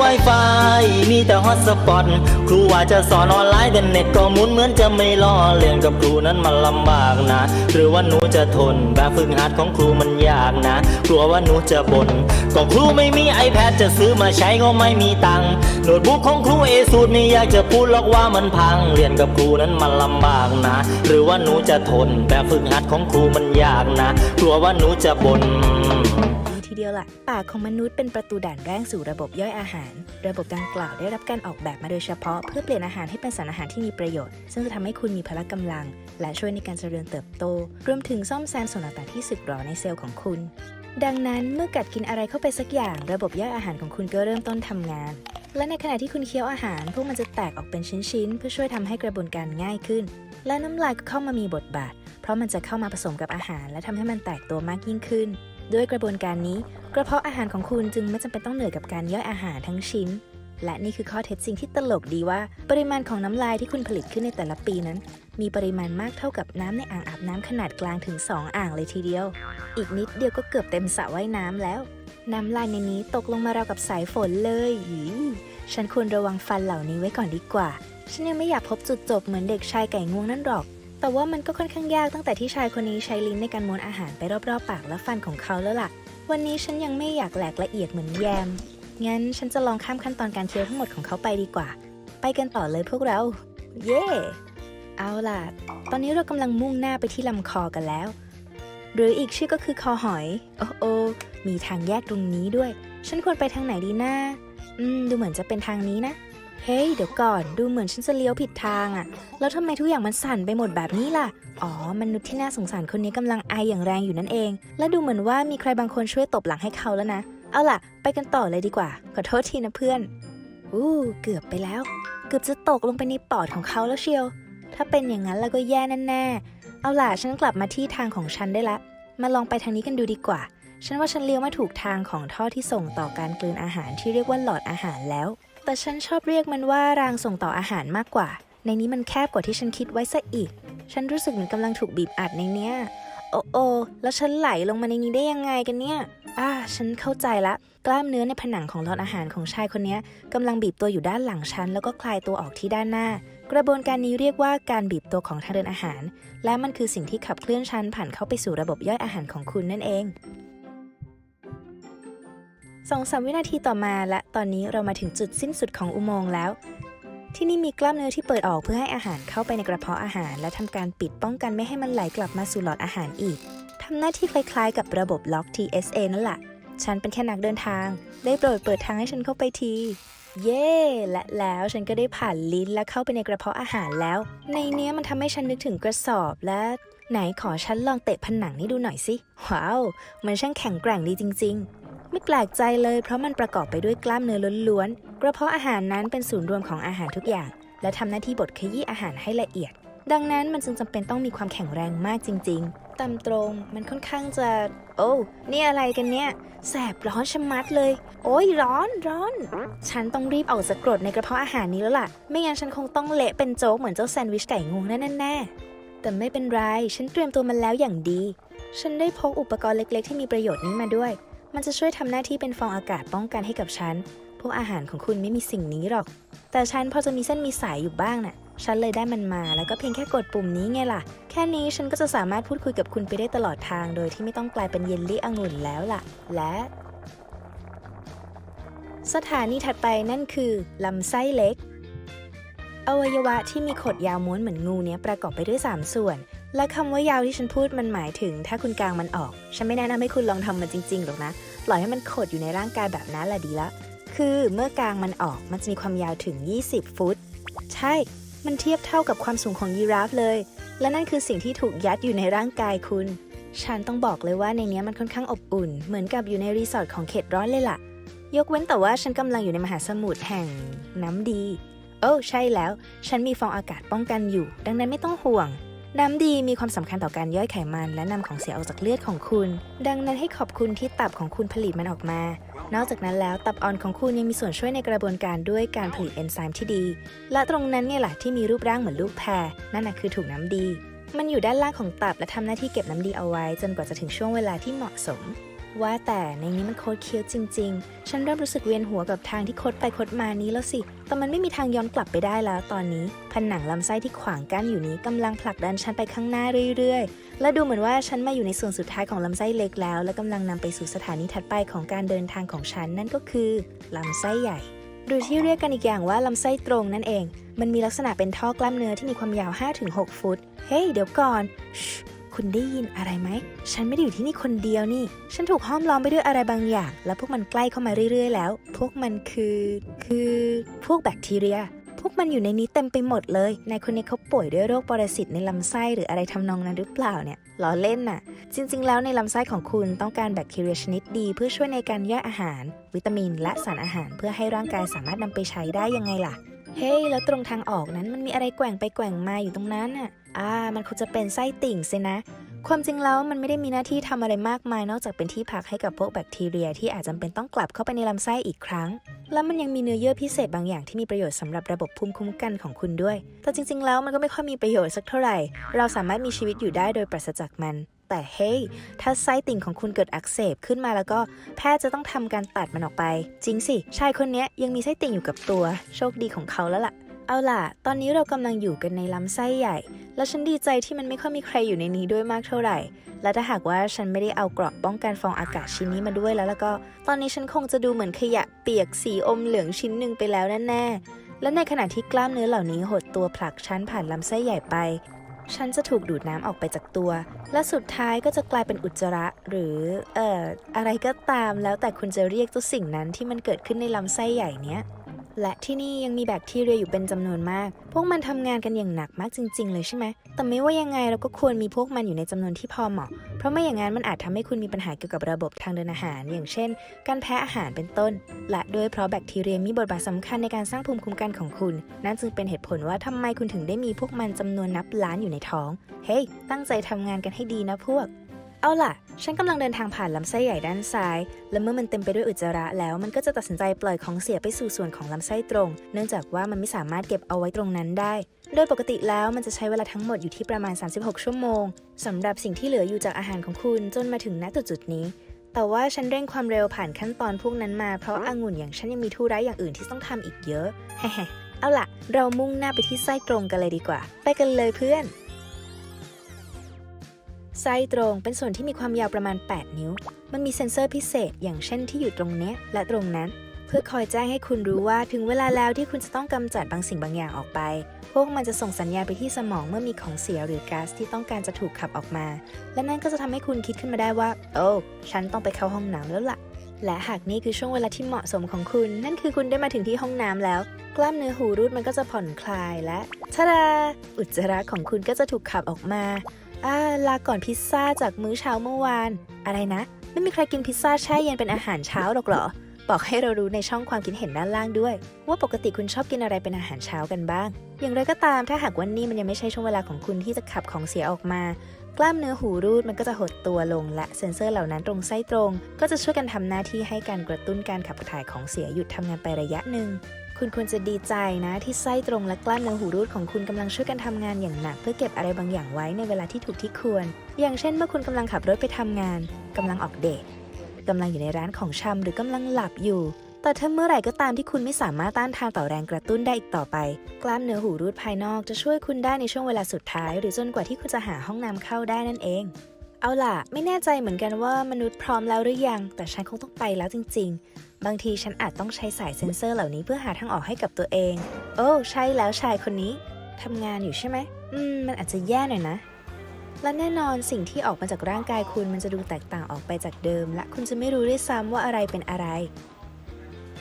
Wi-Fi มีแต่ฮอตสปอตครูว่าจะสอนออนไลน์แต่เน็ตก็หมุนเหมือนจะไม่รอเรียนกับครูนั้นมันลำบากนะ หรือว่าหนูจะทนแบบฝึกหัดของครูมันยากนะ กลัวว่าหนูจะบ่นก็ครูไม่มี iPad จะซื้อมาใช้ก็ไม่มีตังค์โน้ตบุ๊กของครูเอสูตรไม่อยากจะพูดหรอกว่ามันพัง เรียนกับครูนั้นมันลำบากนะ หรือว่าหนูจะทนแบบฝึกหัดของครูมันยากนะ กลัวว่าหนูจะบ่น ทีเดียวล่ะ ปากของมนุษย์เป็นประตูด่านแรกสู่ระบบย่อยอาหาร ระบบดังกล่าวได้รับการออกแบบมาโดยเฉพาะ เพื่อเปลี่ยนอาหารให้เป็นสารอาหารที่มีประโยชน์ ซึ่งจะทำให้คุณมีพละกำลัง และช่วยในการเจริญเติบโต รวมถึงซ่อมแซมส่วนต่างๆที่สึกหรอในเซลล์ของคุณ ดังนั้นเมื่อกัดกินอะไรเข้าไปสักอย่าง ระบบย่อยอาหารของคุณก็เริ่มต้นทำงานและในขณะที่คุณเคี้ยวอาหาร พวกมันจะแตกออกเป็นชิ้นๆ เพื่อช่วยทำให้กระบวนการง่ายขึ้น และน้ำลายก็เข้ามามีบทบาท เพราะมันจะเข้ามาผสมกับอาหาร และทำให้มันแตกตัวมากยิ่งขึ้น ด้วยกระบวนการนี้ กระเพาะอาหารของคุณจึงไม่จำเป็นต้องเหนื่อยกับการย่อยอาหารทั้งชิ้น และนี่คือข้อเท็จจริงที่ตลกดีว่า ปริมาณของน้ำลายที่คุณผลิตขึ้นในแต่ละปีนั้น มีปริมาณมากเท่ากับน้ำในอ่างอาบน้ำขนาดกลางถึง 2 อ่างเลยทีเดียว อีกนิดเดียวก็เกือบเต็มสระว่ายน้ำแล้ว น้ำลายในนี้ตกลงมาราวกับสายฝนเลยหือฉันควรระวังฟันเหล่านี้ไว้ก่อนดีกว่า ฉันยังไม่อยากพบจุดจบเหมือนเด็กชายไก่งวงนั่นหรอก แต่ว่ามันก็ค่อนข้างยากตั้งแต่ที่ชายคนนี้ใช้ลิ้นในการม้วนอาหารไปรอบๆปากและฟันของเขาแล้วล่ะ วันนี้ฉันยังไม่อยากแหลกละเอียดเหมือนแยม งั้นฉันจะลองข้ามขั้นตอนการเคี้ยวทั้งหมดของเขาไปดีกว่า ไปกันต่อเลยพวกเรา เย่เอาล่ะ ตอนนี้เรากำลังมุ่งหน้าไปที่ลำคอกันแล้ว หรืออีกชื่อก็คือคอหอย โอ้โอมีทางแยกตรงนี้ด้วย ฉันควรไปทางไหนดีนะอืม ดูเหมือนจะเป็นทางนี้นะ เฮ้ย เดี๋ยวก่อน ดูเหมือนฉันจะเลี้ยวผิดทางอะแล้วทำไมทุกอย่างมันสั่นไปหมดแบบนี้ล่ะ อ๋อ มนุษย์ที่น่าสงสารคนนี้กำลังไออย่างแรงอยู่นั่นเอง และดูเหมือนว่ามีใครบางคนช่วยตบหลังให้เขาแล้วนะ เอาล่ะ ไปกันต่อเลยดีกว่า ขอโทษทีนะเพื่อน อู้ เกือบไปแล้ว เกือบจะตกลงไปในปอดของเขาแล้วเชียว ถ้าเป็นอย่างนั้นแล้วก็แย่แน่ๆ เอาล่ะ ฉันกลับมาที่ทางของฉันได้ละ มาลองไปทางนี้กันดูดีกว่า ฉันว่าฉันเลี้ยวมาถูกทางของท่อที่ส่งต่อการกลืนอาหารที่เรียกว่าหลอดอาหารแล้ว แต่ฉันชอบเรียกมันว่ารางส่งต่ออาหารมากกว่า ในนี้มันแคบกว่าที่ฉันคิดไว้ซะอีก ฉันรู้สึกเหมือนกำลังถูกบีบอัดในเนี้ย โอ้โอแล้วฉันไหลลงมาในนี้ได้ยังไงกันเนี่ย อ่า ฉันเข้าใจละ กล้ามเนื้อในผนังของหลอดอาหารของชายคนนี้กำลังบีบตัวอยู่ด้านหลังฉันแล้วก็คลายตัวออกที่ด้านหน้า กระบวนการนี้เรียกว่าการบีบตัวของทางเดินอาหาร และมันคือสิ่งที่ขับเคลื่อนฉันผ่านเข้าไปสู่ระบบย่อยอาหารของคุณนั่นเอง สองสามวินาทีต่อมาและตอนนี้เรามาถึงจุดสิ้นสุดของอุโมงค์แล้ว ที่นี่มีกล้ามเนื้อที่เปิดออกเพื่อให้อาหารเข้าไปในกระเพาะอาหาร และทำการปิดป้องกันไม่ให้มันไหลกลับมาสู่หลอดอาหารอีกทำหน้าที่คล้ายๆ กับระบบล็อก TSA นั่นแหละ ฉันเป็นแค่นักเดินทาง ได้โปรดเปิดทางให้ฉันเข้าไปที เย้และแล้วฉันก็ได้ผ่านลิ้นและเข้าไปในกระเพาะอาหารแล้ว ในเนี้ยมันทำให้ฉันนึกถึงกระสอบและ ไหนขอฉันลองเตะผนังนี่ดูหน่อยสิ ว้าว มันช่างแข็งแกร่งดีจริง ๆ ไม่แปลกใจเลยเพราะมันประกอบไปด้วยกล้ามเนื้อล้วนๆ กระเพาะอาหารนั้นเป็นศูนย์รวมของอาหารทุกอย่าง และทำหน้าที่บดขยี้อาหารให้ละเอียด ดังนั้นมันจึงจำเป็นต้องมีความแข็งแรงมากจริง ๆตามตรงมันค่อนข้างจะ โอ้ นี่อะไรกันเนี่ย แสบร้อนชะมัดเลย โอ้ยร้อนร้อน ฉันต้องรีบออกจากกรดในกระเพาะอาหารนี้แล้วล่ะ ไม่งั้นฉันคงต้องเละเป็นโจ๊กเหมือนเจ้าแซนด์วิชไก่งวงแน่แน่ๆแต่ไม่เป็นไร ฉันเตรียมตัวมันแล้วอย่างดี ฉันได้พกอุปกรณ์เล็ก ๆ ที่มีประโยชน์นี้มาด้วย มันจะช่วยทำหน้าที่เป็นฟองอากาศป้องกันให้กับฉัน พวกอาหารของคุณไม่มีสิ่งนี้หรอก แต่ฉันพอจะมีเส้นมีสายอยู่บ้างน่ะ ฉันเลยได้มันมาแล้วก็เพียงแค่กดปุ่มนี้ไงล่ะ แค่นี้ฉันก็จะสามารถพูดคุยกับคุณไปได้ตลอดทางโดยที่ไม่ต้องกลายเป็นเยลลี่องุ่นแล้วล่ะ และ สถานีถัดไปนั่นคือลำไส้เล็ก อวัยวะที่มีขดยาวม้วนเหมือนงูเนี้ยประกอบไปด้วย 3 ส่วน และคำว่ายาวที่ฉันพูดมันหมายถึง ถ้าคุณกลางมันออก ฉันไม่แนะนำให้คุณลองทำมันจริงๆหรอกนะปล่อยให้มันขดอยู่ในร่างกายแบบนั้นแหละดีละ คือเมื่อกางมันออกมันจะมีความยาวถึง 20 ฟุต ใช่ มันเทียบเท่ากับความสูงของยีราฟเลย และนั่นคือสิ่งที่ถูกยัดอยู่ในร่างกายคุณ ฉันต้องบอกเลยว่าในนี้มันค่อนข้างอบอุ่น เหมือนกับอยู่ในรีสอร์ทของเขตร้อนเลยล่ะ ยกเว้นแต่ว่าฉันกำลังอยู่ในมหาสมุทรแห่งน้ำดี โอ้ใช่แล้ว ฉันมีฟองอากาศป้องกันอยู่ ดังนั้นไม่ต้องห่วง น้ำดีมีความสำคัญต่อการย่อยไขมันและนำของเสียออกจากเลือดของคุณ ดังนั้นให้ขอบคุณที่ตับของคุณผลิตมันออกมา นอกจากนั้นแล้วตับอ่อนของคุณยังมีส่วนช่วยในกระบวนการด้วยการผลิตเอนไซม์ที่ดี และตรงนั้นเนี่ยแหละที่มีรูปร่างเหมือนลูกแพรนั่นนะคือถุงน้ำดี มันอยู่ด้านล่างของตับและทำหน้าที่เก็บน้ำดีเอาไว้ จนกว่าจะถึงช่วงเวลาที่เหมาะสม ว่าแต่ในนี้มันโคตรเคี้ยวจริง ๆ ฉันเริ่มรู้สึกเวียนหัวกับทางที่คดไปคดมานี้แล้วสิ แต่มันไม่มีทางย้อนกลับไปได้แล้วตอนนี้ ผนังลำไส้ที่ขวางกั้นอยู่นี้กำลังผลักดันฉันไปข้างหน้าเรื่อย ๆ และดูเหมือนว่าฉันมาอยู่ในส่วนสุดท้ายของลำไส้เล็กแล้ว และกำลังนำไปสู่สถานีถัดไปของการเดินทางของฉันนั่นก็คือลำไส้ใหญ่หรือที่เรียกกันอีกอย่างว่าลำไส้ตรงนั่นเอง มันมีลักษณะเป็นท่อกล้ามเนื้อที่มีความยาว 5-6 ฟุต เฮ้ย เดี๋ยวก่อน คุณได้ยินอะไรไหม ฉันไม่ได้อยู่ที่นี่คนเดียวนี่ ฉันถูกห้อมล้อมไปด้วยอะไรบางอย่าง และพวกมันใกล้เข้ามาเรื่อย ๆ แล้ว พวกมันคือ คือพวกแบคทีเรีย พวกมันอยู่ในนี้เต็มไปหมดเลย นายคนนี้เขาป่วยด้วยโรคปรสิตในลำไส้หรืออะไรทำนองนั้นหรือเปล่าเนี่ยล้อเล่นน่ะ จริง ๆ แล้วในลำไส้ของคุณต้องการแบคทีเรียชนิดดีเพื่อช่วยในการย่อยอาหาร วิตามิน และสารอาหาร เพื่อให้ร่างกายสามารถนำไปใช้ได้ยังไงล่ะ เฮ้ยแล้วตรงทางออกนั้นมันมีอะไรแกว่งไปแกว่งมาอยู่ตรงนั้นน่ะ อ่า มันคงจะเป็นไส้ติ่งสินะ ความจริงแล้วมันไม่ได้มีหน้าที่ทำอะไรมากมาย นอกจากเป็นที่พักให้กับพวกแบคทีเรีย ที่อาจจำเป็นต้องกลับเข้าไปในลำไส้อีกครั้ง แล้วมันยังมีเนื้อเยื่อพิเศษบางอย่างที่มีประโยชน์สำหรับระบบภูมิคุ้มกันของคุณด้วย แต่จริง ๆ แล้วมันก็ไม่ค่อยมีประโยชน์สักเท่าไหร่ เราสามารถมีชีวิตอยู่ได้โดยปราศจากมัน แต่เฮ้ยถ้าไส้ติ่งของคุณเกิดอักเสบขึ้นมาแล้วก็แพทย์จะต้องทำการตัดมันออกไป จริงสิ ชายคนนี้ยยังมีไส้ติ่งอยู่กับตัว โชคดีของเขาแล้วล่ะ เอาล่ะ ตอนนี้เรากำลังอยู่กันในลำไส้ใหญ่ และฉันดีใจที่มันไม่ค่อยมีใครอยู่ในนี้ด้วยมากเท่าไหร่ และถ้าหากว่าฉันไม่ได้เอาเกราะป้องกันฟองอากาศชิ้นนี้มาด้วยแล้วแล้วก็ ตอนนี้ฉันคงจะดูเหมือนขยะเปียกสีอมเหลืองชิ้นหนึ่งไปแล้วแน่ๆและในขณะที่กล้ามเนื้อเหล่านี้หดตัวผลักฉันผ่านลำไส้ใหญ่ไป ฉันจะถูกดูดน้ำออกไปจากตัว และสุดท้ายก็จะกลายเป็นอุจจาระ หรือ เอ่อ อะไรก็ตามแล้วแต่คุณจะเรียกตัวสิ่งนั้นที่มันเกิดขึ้นในลำไส้ใหญ่เนี้ย และที่นี่ยังมีแบคทีเรียอยู่เป็นจำนวนมาก พวกมันทำงานกันอย่างหนักมากจริง ๆ เลยใช่ไหม แต่ไม่ว่ายังไงเราก็ควรมีพวกมันอยู่ในจำนวนที่พอเหมาะ เพราะไม่อย่างนั้นมันอาจทำให้คุณมีปัญหาเกี่ยวกับระบบทางเดินอาหาร อย่างเช่น การแพ้อาหารเป็นต้น และด้วยเพราะแบคทีเรียมีบทบาทสำคัญในการสร้างภูมิคุ้มกันของคุณ นั่นจึงเป็นเหตุผลว่าทำไมคุณถึงได้มีพวกมันจำนวนนับล้านอยู่ในท้อง เฮ้ย ตั้งใจทำงานกันให้ดีนะพวก เอาล่ะ ฉันกำลังเดินทางผ่านลำไส้ใหญ่ด้านซ้าย และเมื่อมันเต็มไปด้วยอุจจาระแล้ว มันก็จะตัดสินใจปล่อยของเสียไปสู่ส่วนของลำไส้ตรง เนื่องจากว่ามันไม่สามารถเก็บเอาไว้ตรงนั้นได้ โดยปกติแล้วมันจะใช้เวลาทั้งหมดอยู่ที่ประมาณ 36 ชั่วโมงสำหรับสิ่งที่เหลืออยู่จากอาหารของคุณจนมาถึงณจุดๆนี้ แต่ว่าฉันเร่งความเร็วผ่านขั้นตอนพวกนั้นมาเพราะองุ่นอย่างฉันยังมีธุระอย่างอื่นที่ต้องทำอีกเยอะแฮๆเอาล่ะ เรามุ่งหน้าไปที่ไส้ตรงกันเลยดีกว่า ไปกันเลยเพื่อน ไส้ตรงเป็นส่วนที่มีความยาวประมาณ 8 นิ้ว มันมีเซ็นเซอร์พิเศษ อย่างเช่นที่อยู่ตรงเนี้ยและตรงนั้น เพื่อคอยแจ้งให้คุณรู้ว่าถึงเวลาแล้วที่คุณจะต้องกำจัดบางสิ่งบางอย่างออกไป พวกมันจะส่งสัญญาณไปที่สมองเมื่อมีของเสียหรือก๊าซที่ต้องการจะถูกขับออกมา และนั่นก็จะทำให้คุณคิดขึ้นมาได้ว่า โอ้ฉันต้องไปเข้าห้องน้ำแล้วล่ะ และหากนี่คือช่วงเวลาที่เหมาะสมของคุณ นั่นคือคุณได้มาถึงที่ห้องน้ำแล้ว กล้ามเนื้อหูรูดมันก็จะผ่อนคลายและทะดาอุจจาระของคุณก็จะถูกขับออกมา อ่าลาก่อนพิซซ่าจากมื้อเช้าเมื่อวาน อะไรนะ ไม่มีใครกินพิซซ่าแช่เย็นเป็นอาหารเช้าหรอกเหรอ บอกให้เรารู้ในช่องความคิดเห็นด้านล่างด้วย ว่าปกติคุณชอบกินอะไรเป็นอาหารเช้ากันบ้าง อย่างไรก็ตามถ้าหากวันนี้มันยังไม่ใช่ช่วงเวลาของคุณที่จะขับของเสียออกมา กล้ามเนื้อหูรูดมันก็จะหดตัวลง และเซ็นเซอร์เหล่านั้นตรงไส้ตรง ก็จะช่วยกันทำหน้าที่ให้การกระตุ้นการขับถ่ายของเสียหยุดทำงานไประยะหนึ่ง คุณควรจะดีใจนะที่ไส้ตรงและกล้ามเนื้อหูรูดของคุณกำลังช่วยกันทำงานอย่างหนัก เพื่อเก็บอะไรบางอย่างไว้ในเวลาที่ถูกที่ควร อย่างเช่นเมื่อคุณกำลังขับรถไปทำงานกำลังออกเดทกำลังอยู่ในร้านของชำหรือกำลังหลับอยู่ แต่ถ้าเมื่อไหร่ก็ตามที่คุณไม่สามารถต้านทานต่อแรงกระตุ้นได้อีกต่อไป กล้ามเนื้อหูรูดภายนอกจะช่วยคุณได้ในช่วงเวลาสุดท้าย หรือจนกว่าที่คุณจะหาห้องน้ำเข้าได้นั่นเอง เอาล่ะ ไม่แน่ใจเหมือนกันว่ามนุษย์พร้อมแล้วหรือยัง แต่ฉันคงต้องไปแล้วจริง ๆ บางทีฉันอาจต้องใช้สายเซ็นเซอร์เหล่านี้เพื่อหาทางออกให้กับตัวเอง โอ้ใช่แล้วชายคนนี้ทำงานอยู่ใช่ไหมอืม มันอาจจะแย่หน่อยนะ และแน่นอนสิ่งที่ออกมาจากร่างกายคุณมันจะดูแตกต่างออกไปจากเดิม และคุณจะไม่รู้ด้วยซ้ำว่าอะไรเป็นอะไร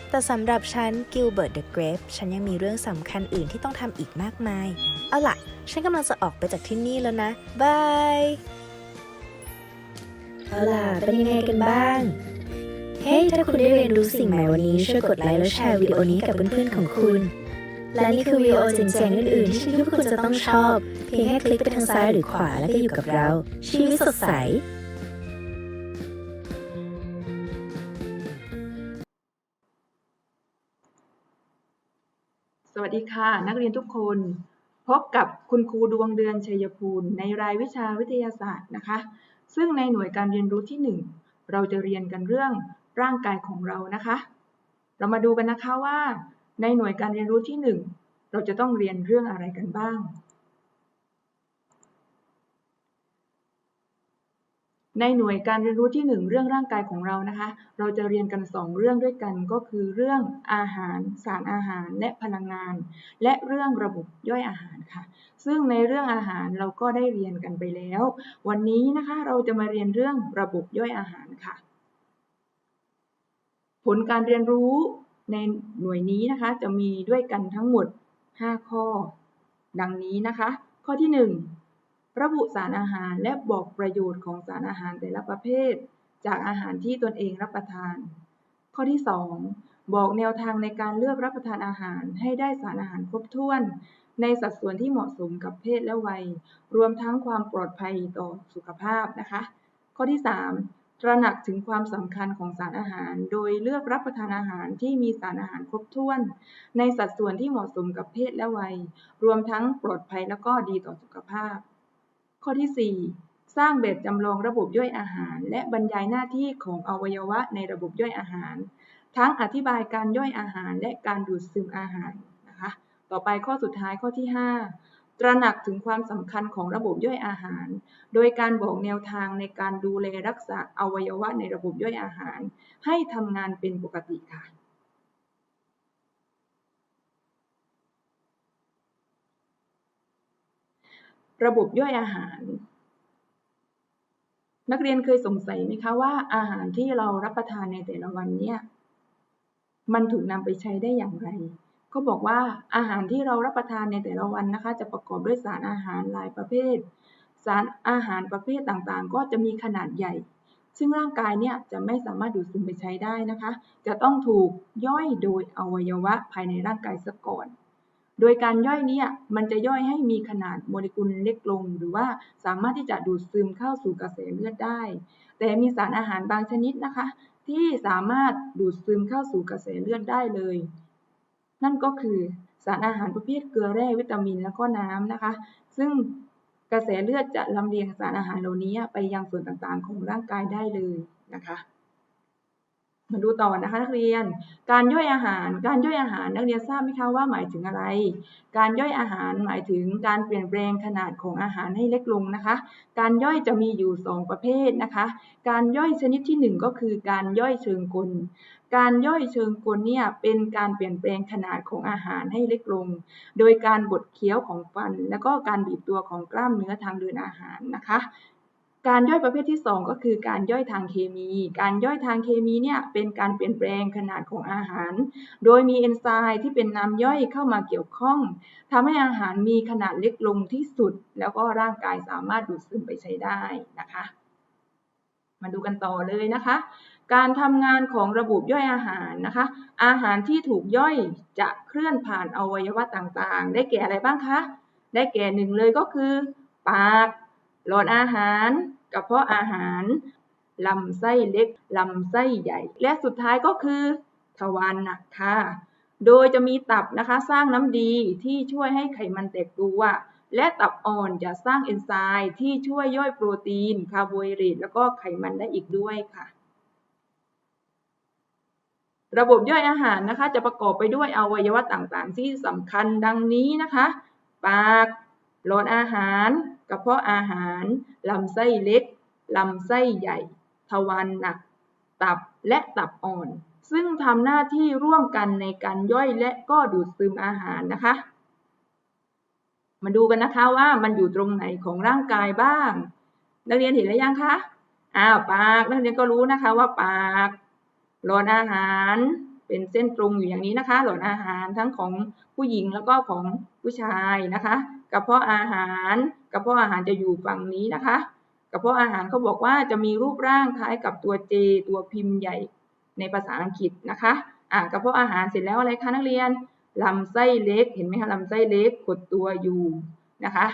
แต่สำหรับฉันกิลเบิร์ตเดอะเกรฟฉันยังมีเรื่องสำคัญอื่นที่ต้องทำอีกมากมาย เอาล่ะ ฉันกำลังจะออกไปจากที่นี่แล้วนะบาย เอาล่ะ เป็นยังไงกันบ้าง เฮ้ย ถ้าคุณได้เรียนรู้สิ่งใหม่วันนี้ ช่วยกดไลค์แล้วแชร์วิดีโอนี้กับเพื่อนๆของคุณ และนี่คือวิดีโอเจ๋งๆอื่นๆ ที่ฉันคิดว่าคุณจะต้องชอบ เพียงแค่คลิกไปทางซ้ายหรือขวาแล้วก็อยู่กับเรา ชีวิตสดใสสวัสดีค่ะ นักเรียนทุกคน พบกับคุณครูดวงเดือนชัยภูลในรายวิชาวิทยาศาสตร์นะคะ ซึ่งในหน่วยการเรียนรู้ที่ 1 เราจะเรียนกันเรื่องร่างกายของเรานะคะ เรามาดูกันนะคะว่า ในหน่วยการเรียนรู้ที่หนึ่งเราจะต้องเรียนเรื่องอะไรกันบ้าง ในหน่วยการเรียนรู้ที่หนึ่งเรื่องร่างกายของเรานะคะ เราจะเรียนกันสองเรื่องด้วยกันก็คือเรื่องอาหาร สารอาหารและพลังงาน และเรื่องระบบย่อยอาหารค่ะ ซึ่งในเรื่องอาหารเราก็ได้เรียนกันไปแล้ว วันนี้นะคะเราจะมาเรียนเรื่องระบบย่อยอาหารค่ะ ผลการเรียนรู้ในหน่วยนี้นะคะจะมีด้วยกันทั้งหมด 5 ข้อ ดังนี้นะคะ ข้อที่ 1 ระบุสารอาหารและบอกประโยชน์ของสารอาหารแต่ละประเภท จากอาหารที่ตนเองรับประทาน ข้อที่ 2 บอกแนวทางในการเลือกรับประทานอาหารให้ได้สารอาหารครบถ้วน ในสัดส่วนที่เหมาะสมกับเพศและวัย รวมทั้งความปลอดภัยต่อสุขภาพนะคะ ข้อที่ 3 ตระหนักถึงความสำคัญของสารอาหาร โดยเลือกรับประทานอาหารที่มีสารอาหารครบถ้วน ในสัดส่วนที่เหมาะสมกับเพศและวัย รวมทั้งปลอดภัยแล้วก็ดีต่อสุขภาพ ข้อที่ 4 สร้างแบบจำลองระบบย่อยอาหาร และบรรยายหน้าที่ของอวัยวะในระบบย่อยอาหาร ทั้งอธิบายการย่อยอาหารและการดูดซึมอาหารนะคะ ต่อไปข้อสุดท้ายข้อที่ 5 ตระหนักถึงความสำคัญของระบบย่อยอาหาร โดยการบอกแนวทางในการดูแลรักษาอวัยวะในระบบย่อยอาหาร ให้ทำงานเป็นปกติค่ะ ระบบย่อยอาหาร นักเรียนเคยสงสัยไหมคะว่าอาหารที่เรารับประทานในแต่ละวันเนี่ยมันถูกนำไปใช้ได้อย่างไร ก็บอกว่าอาหารที่เรารับประทานในแต่ละวันนะคะ จะประกอบด้วยสารอาหารหลายประเภท สารอาหารประเภทต่างๆ ก็จะมีขนาดใหญ่ ซึ่งร่างกายเนี่ยจะไม่สามารถดูดซึมไปใช้ได้นะคะ จะต้องถูกย่อยโดยอวัยวะภายในร่างกายซะก่อน โดยการย่อยนี่ยมันจะย่อยให้มีขนาดโมเลกุลเล็กลง หรือว่าสามารถที่จะดูดซึมเข้าสู่กระแสเลือดได้ แต่มีสารอาหารบางชนิดนะคะ ที่สามารถดูดซึมเข้าสู่กระแสเลือดได้เลย นั่นก็คือสารอาหารประเภทเกลือแร่วิตามินแล้วก็น้ำนะคะ ซึ่งกระแสเลือดจะลำเลียงสารอาหารเหล่านี้ไปยังส่วนต่างๆ ของร่างกายได้เลยนะคะ มาดูต่อนะคะนักเรียน การย่อยอาหาร การย่อยอาหารนักเรียนทราบไหมคะว่าหมายถึงอะไร การย่อยอาหารหมายถึงการเปลี่ยนแปลงขนาดของอาหารให้เล็กลงนะคะ การย่อยจะมีอยู่ 2 ประเภทนะคะ การย่อยชนิดที่ 1 ก็คือการย่อยเชิงกล การย่อยเชิงกลเนี่ยเป็นการเปลี่ยนแปลงขนาดของอาหารให้เล็กลง โดยการบดเคี้ยวของฟัน แล้วก็การบีบตัวของกล้ามเนื้อทางเดินอาหารนะคะ การย่อยประเภทที่ 2 ก็คือการย่อยทางเคมี การย่อยทางเคมีเนี่ยเป็นการเปลี่ยนแปลงขนาดของอาหาร โดยมีเอนไซม์ที่เป็นน้ำย่อยเข้ามาเกี่ยวข้องทำให้อาหารมีขนาดเล็กลงที่สุด แล้วก็ร่างกายสามารถดูดซึมไปใช้ได้นะคะ มาดูกันต่อเลยนะคะ การทำงานของระบบย่อยอาหารนะคะ อาหารที่ถูกย่อยจะเคลื่อนผ่านอวัยวะต่างๆ ได้แก่อะไรบ้างคะ ได้แก่หนึ่งเลยก็คือ ปาก หลอดอาหารกระเพาะอาหารลำไส้เล็กลำไส้ใหญ่ และสุดท้ายก็คือทวารหนักค่ะ โดยจะมีตับนะคะสร้างน้ำดีที่ช่วยให้ไขมันแตกตัว และตับอ่อนจะสร้างเอนไซม์ที่ช่วยย่อยโปรตีน คาร์โบไฮเดรตแล้วก็ไขมันได้อีกด้วยค่ะ ระบบย่อยอาหารนะคะ จะประกอบไปด้วยอวัยวะต่างๆ ที่สำคัญดังนี้นะคะ ปาก หลอดอาหาร กระเพาะอาหาร ลำไส้เล็ก ลำไส้ใหญ่ ทวารหนัก ตับและตับอ่อน ซึ่งทำหน้าที่ร่วมกันในการย่อยและก็ดูดซึมอาหารนะคะ มาดูกันนะคะว่ามันอยู่ตรงไหนของร่างกายบ้าง นักเรียนเห็นหรือยังคะ อ้าวปาก นักเรียนก็รู้นะคะว่าปาก หลอดอาหารเป็นเส้นตรงอยู่อย่างนี้นะคะ หลอดอาหารทั้งของผู้หญิงแล้วก็ของผู้ชายนะคะ กระเพาะอาหาร กระเพาะอาหารจะอยู่ฝั่งนี้นะคะ กระเพาะอาหารเขาบอกว่าจะมีรูปร่างคล้ายกับตัว J ตัวพิมพ์ใหญ่ในภาษาอังกฤษนะคะอ่ากระเพาะอาหารเสร็จแล้วอะไรคะนักเรียนลำไส้เล็ก เห็นไหมคะลำไส้เล็กขดตัวอยู่นะคะ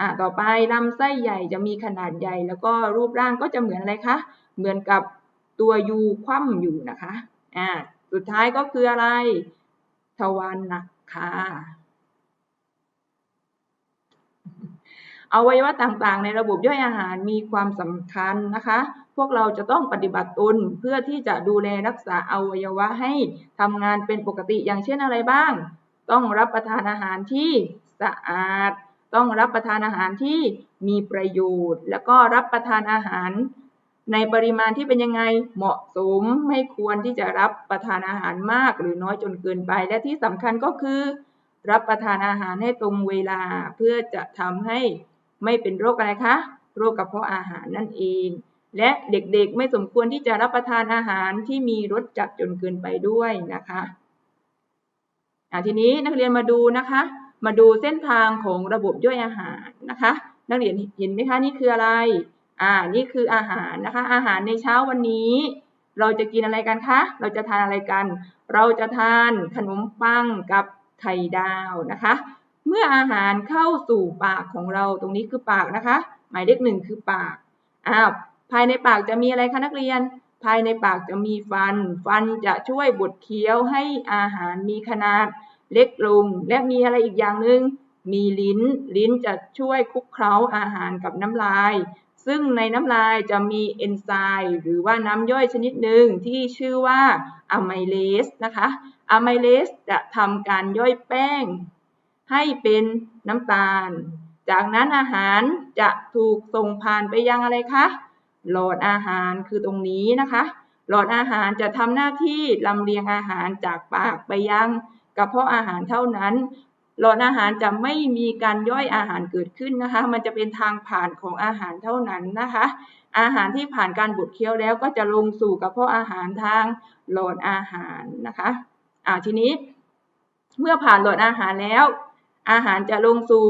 อ่าต่อไปลำไส้ใหญ่จะมีขนาดใหญ่ แล้วก็รูปร่างก็จะเหมือนอะไรคะ เหมือนกับตัวยูคว่ำอยู่นะคะอ่าสุดท้ายก็คืออะไร ทวารหนักค่ะ อวัยวะต่างๆ ในระบบย่อยอาหารมีความสำคัญนะคะ พวกเราจะต้องปฏิบัติตนเพื่อที่จะดูแลรักษาอวัยวะให้ทำงานเป็นปกติอย่างเช่นอะไรบ้าง ต้องรับประทานอาหารที่สะอาด ต้องรับประทานอาหารที่มีประโยชน์ แล้วก็รับประทานอาหารในปริมาณที่เป็นยังไงเหมาะสมไม่ควรที่จะรับประทานอาหารมากหรือน้อยจนเกินไป และที่สำคัญก็คือ รับประทานอาหารให้ตรงเวลาเพื่อจะทำให้ ไม่เป็นโรคอะไรคะ โรคกระเพาะอาหารนั่นเอง และเด็กๆไม่สมควรที่จะรับประทานอาหารที่มีรสจัดจนเกินไปด้วยนะคะอะทีนี้นักเรียนมาดูนะคะ มาดูเส้นทางของระบบย่อยอาหารนะคะ นักเรียนเห็นไหมคะนี่คืออะไรอ่านี่คืออาหารนะคะ อาหารในเช้าวันนี้ เราจะกินอะไรกันคะ เราจะทานอะไรกัน เราจะทานขนมปังกับไข่ดาวนะคะ เมื่ออาหารเข้าสู่ปากของเราตรงนี้คือปากนะคะ หมายเลขหนึ่งคือปากอ้าวภายในปากจะมีอะไรคะนักเรียน ภายในปากจะมีฟัน ฟันจะช่วยบดเคี้ยวให้อาหารมีขนาดเล็กลง และมีอะไรอีกอย่างหนึ่งมีลิ้น ลิ้นจะช่วยคลุกเคล้าอาหารกับน้ำลาย ซึ่งในน้ำลายจะมีเอนไซม์หรือว่าน้ำย่อยชนิดหนึ่งที่ชื่อว่าอะไมเลสนะคะอะไมเลสจะทำการย่อยแป้ง ให้เป็นน้ำตาล จากนั้นอาหารจะถูกส่งผ่านไปยังอะไรคะ หลอดอาหารคือตรงนี้นะคะ หลอดอาหารจะทำหน้าที่ลำเลียงอาหารจากปากไปยังกระเพาะอาหารเท่านั้น หลอดอาหารจะไม่มีการย่อยอาหารเกิดขึ้นนะคะ มันจะเป็นทางผ่านของอาหารเท่านั้นนะคะ อาหารที่ผ่านการบดเคี้ยวแล้วก็จะลงสู่กระเพาะอาหารทางหลอดอาหารนะคะ อ่าทีนี้ เมื่อผ่านหลอดอาหารแล้ว อาหารจะลงสู่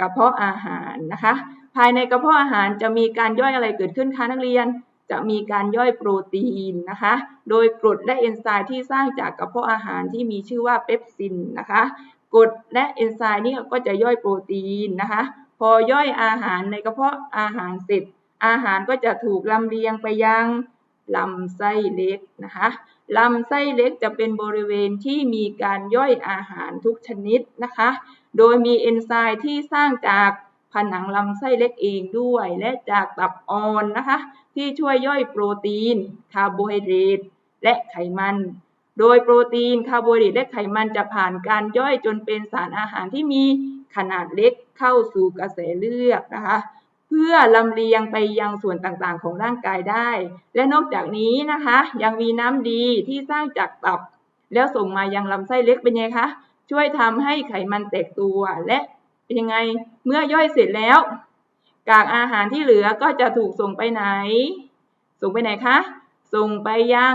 กระเพาะอาหารนะคะ ภายในกระเพาะอาหารจะมีการย่อยอะไรเกิดขึ้นคะนักเรียน จะมีการย่อยโปรตีนนะคะ โดยกรดและเอนไซม์ที่สร้างจากกระเพาะอาหารที่มีชื่อว่าเปปซินนะคะกรดและเอนไซม์นี่ก็จะย่อยโปรตีนนะคะ พอย่อยอาหารในกระเพาะอาหารเสร็จ อาหารก็จะถูกลำเลียงไปยังลำไส้เล็กนะคะ ลำไส้เล็กจะเป็นบริเวณที่มีการย่อยอาหารทุกชนิดนะคะ โดยมีเอนไซม์ที่สร้างจากผนังลำไส้เล็กเองด้วย และจากตับอ่อนนะคะ ที่ช่วยย่อยโปรตีน คาร์โบไฮเดรตและไขมัน โดยโปรตีน คาร์โบไฮเดรตและไขมันจะผ่านการย่อยจนเป็นสารอาหารที่มีขนาดเล็กเข้าสู่กระแสเลือดนะคะ เพื่อลำเลียงไปยังส่วนต่างๆ ของร่างกายได้ และนอกจากนี้นะคะ ยังมีน้ำดีที่สร้างจากตับ แล้วส่งมายังลำไส้เล็กเป็นไงคะ ช่วยทำให้ไขมันแตกตัวและเป็นยังไงเมื่อย่อยเสร็จแล้ว กากอาหารที่เหลือก็จะถูกส่งไปไหน ส่งไปไหนคะ ส่งไปยัง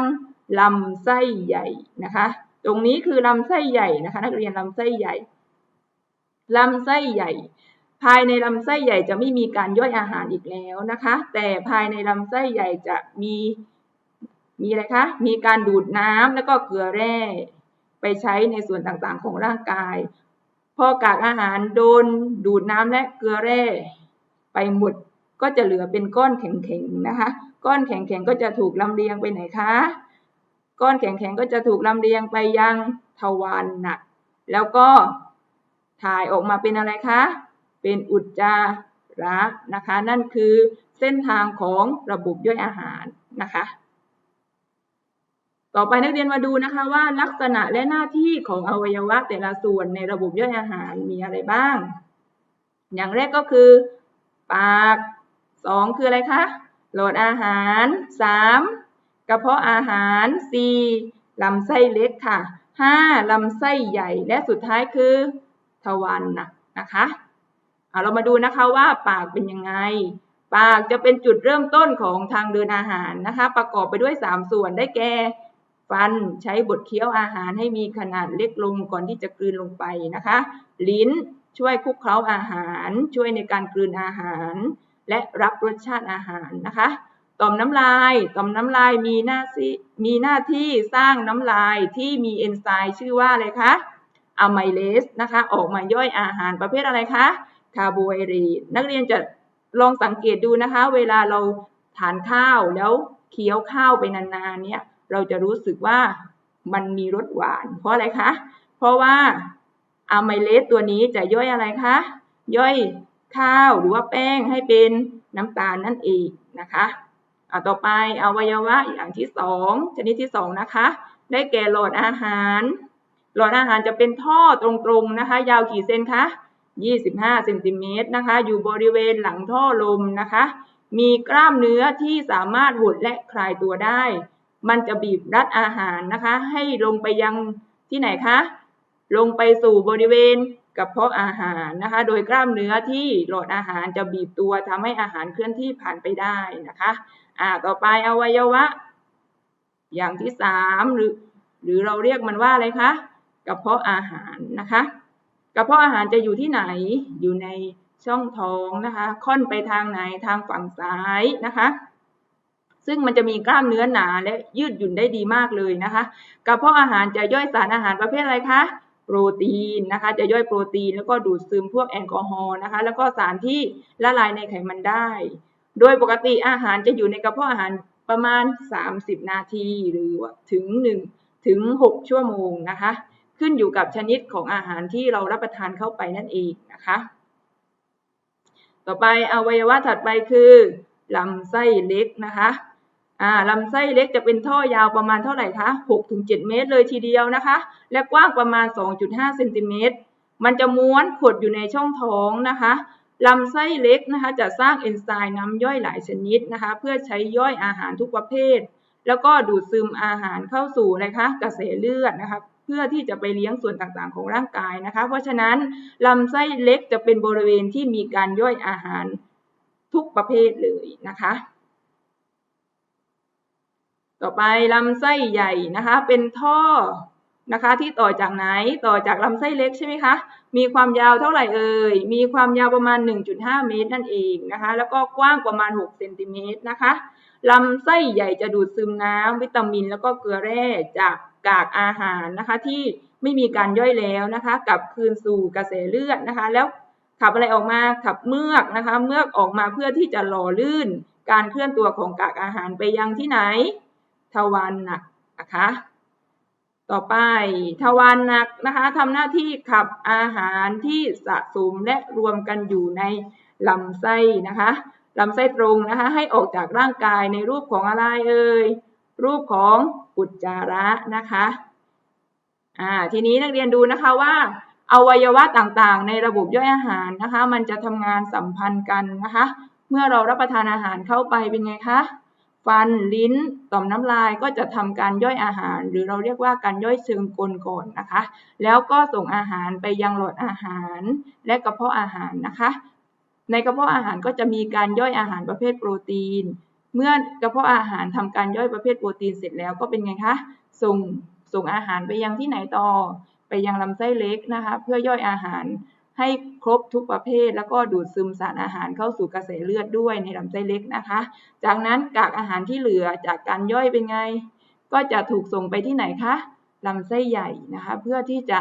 ลำไส้ใหญ่นะคะ ตรงนี้คือลำไส้ใหญ่นะคะ นักเรียนลำไส้ใหญ่ลำไส้ใหญ่ ภายในลำไส้ใหญ่จะไม่มีการย่อยอาหารอีกแล้วนะคะ แต่ภายในลำไส้ใหญ่จะมีมีอะไรคะ มีการดูดน้ำแล้วก็เกลือแร่ ไปใช้ในส่วนต่างๆของร่างกาย พอกากอาหารโดนดูดน้ำและเกลือแร่ ไปหมดก็จะเหลือเป็นก้อนแข็งๆนะคะ ก้อนแข็งๆก็จะถูกลำเลียงไปไหนคะ ก้อนแข็งๆก็จะถูกลำเลียงไปยังทวารหนัก แล้วก็ถ่ายออกมาเป็นอะไรคะ เป็นอุจจาระนะคะ นั่นคือเส้นทางของระบบย่อยอาหารนะคะ ต่อไปนักเรียนมาดูนะคะว่าลักษณะและหน้าที่ของอวัยวะแต่ละส่วนในระบบย่อยอาหารมีอะไรบ้าง อย่างแรกก็คือ ปากสองคืออะไรคะหลอดอาหารสามกระเพาะอาหารสี่ลำไส้เล็กค่ะห้าลำไส้ใหญ่และสุดท้ายคือทวารหนักนะคะ เรามาดูนะคะว่าปากเป็นยังไง ปากจะเป็นจุดเริ่มต้นของทางเดินอาหารนะคะ ประกอบไปด้วย 3 ส่วนได้แก่ฟันใช้บดเคี้ยวอาหารให้มีขนาดเล็กลงก่อนที่จะกลืนลงไปนะคะ ลิ้นช่วยคลุกเคล้าอาหาร ช่วยในการกลืนอาหาร และรับรสชาติอาหารนะคะต่อมน้ำลายต่อมน้ำลายมีหน้าที่มีหน้าที่สร้างน้ำลายที่มีเอนไซม์ชื่อว่าอะไรคะอะไมเลสนะคะ ออกมาย่อยอาหารประเภทอะไรคะ คาร์โบไฮเดรตนักเรียนจะลองสังเกตดูนะคะ เวลาเราทานข้าวแล้วเคี้ยวข้าวไปนานๆเนี่ยเราจะรู้สึกว่ามันมีรสหวาน เพราะอะไรคะ เพราะว่าอะไมเลสตัวนี้จะย่อยอะไรคะ ย่อยข้าวหรือว่าแป้งให้เป็นน้ำตาลนั่นเองนะคะอ่าต่อไปอวัยวะอย่างที่สองชนิดที่สองนะคะ ได้แก่หลอดอาหาร หลอดอาหารจะเป็นท่อตรงๆนะคะ ยาวกี่เซนคะ 25เซนติเมตรนะคะ อยู่บริเวณหลังท่อลมนะคะ มีกล้ามเนื้อที่สามารถหดและคลายตัวได้ มันจะบีบรัดอาหารนะคะ ให้ลงไปยังที่ไหนคะ ลงไปสู่บริเวณกระเพาะอาหารนะคะ โดยกล้ามเนื้อที่หลอดอาหารจะบีบตัวทำให้อาหารเคลื่อนที่ผ่านไปได้นะคะ อ่า ต่อไปอวัยวะ อย่างที่สามหรือ หรือเราเรียกมันว่าอะไรคะ กระเพาะอาหารนะคะ กระเพาะอาหารจะอยู่ที่ไหนอยู่ในช่องท้องนะคะค่อนไปทางไหนทางฝั่งซ้ายนะคะซึ่งมันจะมีกล้ามเนื้อหนาและยืดหยุ่นได้ดีมากเลยนะคะกระเพาะอาหารจะย่อยสารอาหารประเภทอะไรคะโปรตีนนะคะจะย่อยโปรตีนแล้วก็ดูดซึมพวกแอลกอฮอล์นะคะแล้วก็สารที่ละลายในไขมันได้ โดยปกติอาหารจะอยู่ในกระเพาะอาหารประมาณ 30 นาทีหรือว่าถึง 1 ถึง 6 ชั่วโมงนะคะ ขึ้นอยู่กับชนิดของอาหารที่เรารับประทานเข้าไปนั่นเองนะคะ ต่อไปอวัยวะถัดไปคือลำไส้เล็กนะคะอ่าลำไส้เล็กจะเป็นท่อยาวประมาณเท่าไหร่คะ 6-7 เมตรเลยทีเดียวนะคะ และกว้างประมาณ 2.5เซนติเมตร มันจะม้วนขดอยู่ในช่องท้องนะคะลำไส้เล็กนะคะจะสร้างเอนไซม์น้ำย่อยหลายชนิดนะคะเพื่อใช้ย่อยอาหารทุกประเภท แล้วก็ดูดซึมอาหารเข้าสู่อะไรคะกระแสเลือดนะคะ พื่อที่จะไปเลี้ยงส่วนต่างๆ ของร่างกายนะคะ เพราะฉะนั้นลำไส้เล็กจะเป็นบริเวณที่มีการย่อยอาหารทุกประเภทเลยนะคะ ต่อไปลำไส้ใหญ่นะคะ เป็นท่อนะคะที่ต่อจากไหนต่อจากลำไส้เล็กใช่ไหมคะ มีความยาวเท่าไหร่เอ่ย มีความยาวประมาณ 1.5 เมตรนั่นเองนะคะ แล้วก็กว้างประมาณ 6 เซนติเมตรนะคะลำไส้ใหญ่จะดูดซึมน้ำวิตามิน แล้วก็เกลือแร่จาก กากอาหารนะคะที่ไม่มีการย่อยแล้วนะคะกลับคืนสู่กระแสเลือดนะคะ แล้วขับอะไรออกมาขับเมือกนะคะ เมือกออกมาเพื่อที่จะหล่อลื่น การเคลื่อนตัวของกากอาหารไปยังที่ไหน ทวารหนักนะคะต่อไปทวารหนักนะคะทำหน้าที่ขับอาหารที่สะสมและรวมกันอยู่ในลำไส้นะคะลำไส้ตรงนะคะ ให้ออกจากร่างกายในรูปของอะไรเอ่ย รูปของอุจจาระนะคะอ่าทีนี้นักเรียนดูนะคะว่าอวัยวะต่างๆ ในระบบย่อยอาหารนะคะ มันจะทำงานสัมพันธ์กันนะคะ เมื่อเรารับประทานอาหารเข้าไปเป็นไงคะฟันลิ้นต่อมน้ำลายก็จะทำการย่อยอาหาร หรือเราเรียกว่าการย่อยเชิงกลก่อนนะคะ แล้วก็ส่งอาหารไปยังหลอดอาหาร และกระเพาะอาหารนะคะ ในกระเพาะอาหารก็จะมีการย่อยอาหารประเภทโปรตีน เมื่อกระเพาะอาหารทำการย่อยประเภทโปรตีนเสร็จแล้วก็เป็นไงคะส่งส่งอาหารไปยังที่ไหนต่อ ไปยังลำไส้เล็กนะคะเพื่อย่อยอาหารให้ครบทุกประเภท แล้วก็ดูดซึมสารอาหารเข้าสู่กระแสเลือดด้วยในลำไส้เล็กนะคะ จากนั้นกากอาหารที่เหลือจากการย่อยเป็นไง ก็จะถูกส่งไปที่ไหนคะลำไส้ใหญ่นะคะ เพื่อที่จะ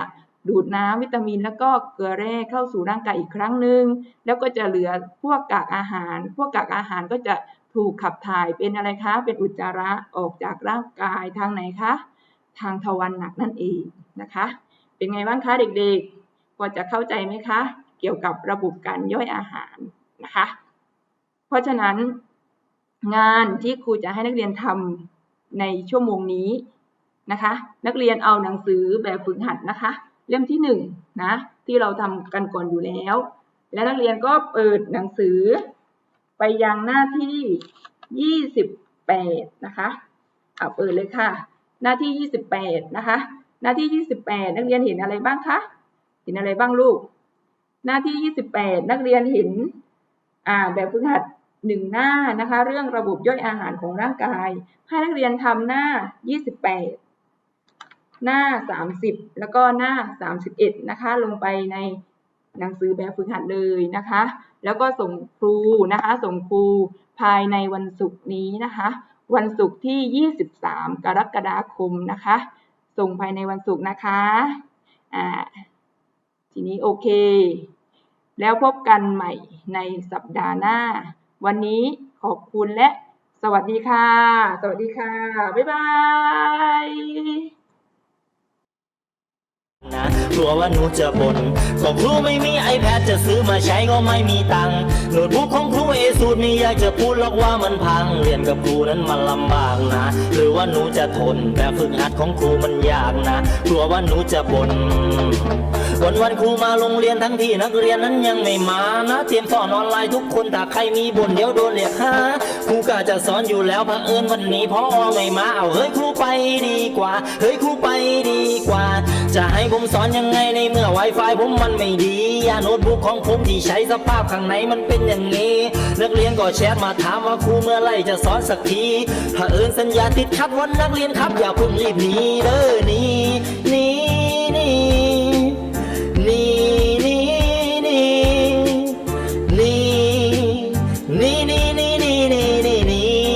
ดูดน้ำวิตามิน แล้วก็เกลือแร่เข้าสู่ร่างกายอีกครั้งหนึ่งแล้วก็จะเหลือพวกกากอาหาร พวกกากอาหารก็จะ ถูกขับถ่ายเป็นอะไรคะ เป็นอุจจาระออกจากร่างกายทางไหนคะ ทางทวารหนักนั่นเองนะคะ เป็นไงบ้างคะเด็กๆ พอจะเข้าใจไหมคะ เกี่ยวกับระบบการย่อยอาหารนะคะ เพราะฉะนั้นงานที่ครูจะให้นักเรียนทำในชั่วโมงนี้นะคะ นักเรียนเอาหนังสือแบบฝึกหัดนะคะ เล่มที่หนึ่งนะที่เราทำกันก่อนอยู่แล้ว และนักเรียนก็เปิดหนังสือ ไปยังหน้าที่ยี่สิบแปดนะคะ เอาเปิดเลยค่ะ หน้าที่ยี่สิบแปดนะคะ หน้าที่ยี่สิบแปดนักเรียนเห็นอะไรบ้างคะ เห็นอะไรบ้างลูก หน้าที่ยี่สิบแปดนักเรียนเห็นอ่าแบบฝึกหัดหนึ่งหน้านะคะ เรื่องระบบย่อยอาหารของร่างกาย ให้นักเรียนทำหน้ายี่สิบแปดหน้าสามสิบแล้วก็หน้าสามสิบเอ็ดนะคะ ลงไปใน หนังสือแบบฝึกหัดเลยนะคะ แล้วก็ส่งครูนะคะ ส่งครูภายในวันศุกร์นี้นะคะ วันศุกร์ที่ 23 กรกฎาคมนะคะ ส่งภายในวันศุกร์นะคะอ่าทีนี้โอเค แล้วพบกันใหม่ในสัปดาห์หน้า วันนี้ขอบคุณและสวัสดีค่ะ สวัสดีค่ะ บ๊ายบาย นะกลัวว่าหนูจะบ่นก็ครูไม่มี iPad จะซื้อมาใช้ก็ไม่มีตังค์โน้ตบุ๊กของครูเอสูตรไม่อยากจะพูดหรอกว่ามันพัง เรียนกับครูนั้นมันลำบากนะ หรือว่าหนูจะทนแบบฝึกหัดของครูมันยากนะ กลัวว่าหนูจะบ่นวันวันครูมาโรงเรียนทั้งที่นักเรียนนั้นยังไม่มานะเตรียมสอนออนไลน์ทุกคนถ้าใครมีบ่นเดี๋ยวโดนเรียกหาครูก็จะสอนอยู่แล้วเผอิญวันนี้พอไม่มาเอาเฮ้ยครู ไปดีกว่า เฮ้ยครูไปดีกว่า จะให้ผมสอนยังไงในเมื่อ Wi-Fi ผมมันไม่ดียาโน้ตบุ๊กของผมที่ใช้สภาพข้างในมันเป็นอย่างนี้ นักเรียนก็แชทมาถามว่าครูเมื่อไรจะสอนสักทีถ้าเอิญสัญญาติดขัดวันนักเรียนครับ อย่าเพิ่งรีบหนีเด้อหนีหนี